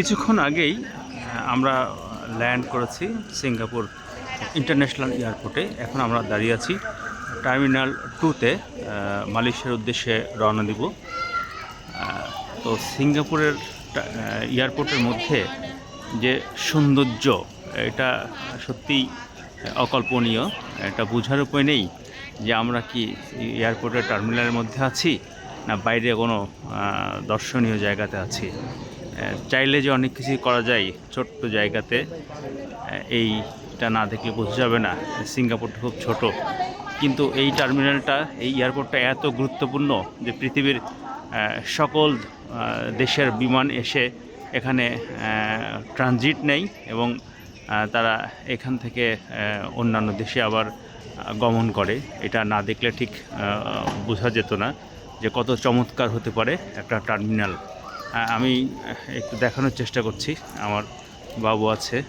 কিছুক্ষণ আগেই আমরা ল্যান্ড করেছি সিঙ্গাপুর ইন্টারন্যাশনাল এয়ারপোর্টে। এখন আমরা দাঁড়িয়ে আছি টার্মিনাল টুতে মালয়েশিয়ার উদ্দেশ্যে রওনা দিব। তো সিঙ্গাপুরের এয়ারপোর্টের মধ্যে যে সৌন্দর্য, এটা সত্যিই অকল্পনীয়। এটা বোঝার উপায় নেই যে আমরা কি এয়ারপোর্টের টার্মিনালের মধ্যে আছি না বাইরে কোনো দর্শনীয় জায়গাতে আছি। চাইলে যে অনেক কিছুই করা যায় ছোট্ট জায়গাতে এইটা না দেখলে বোঝা যাবে না সিঙ্গাপুরটা খুব ছোট। কিন্তু এই টার্মিনালটা, এই এয়ারপোর্টটা এত গুরুত্বপূর্ণ যে পৃথিবীর সকল দেশের বিমান এসে এখানে ট্রানজিট নেই এবং তারা এখান থেকে অন্যান্য দেশে আবার গমন করে। এটা না দেখলে ঠিক বোঝা যেত না যে কত চমৎকার হতে পারে একটা টার্মিনাল। আমি একটু দেখানোর চেষ্টা করছি। আমার বাবু আছে।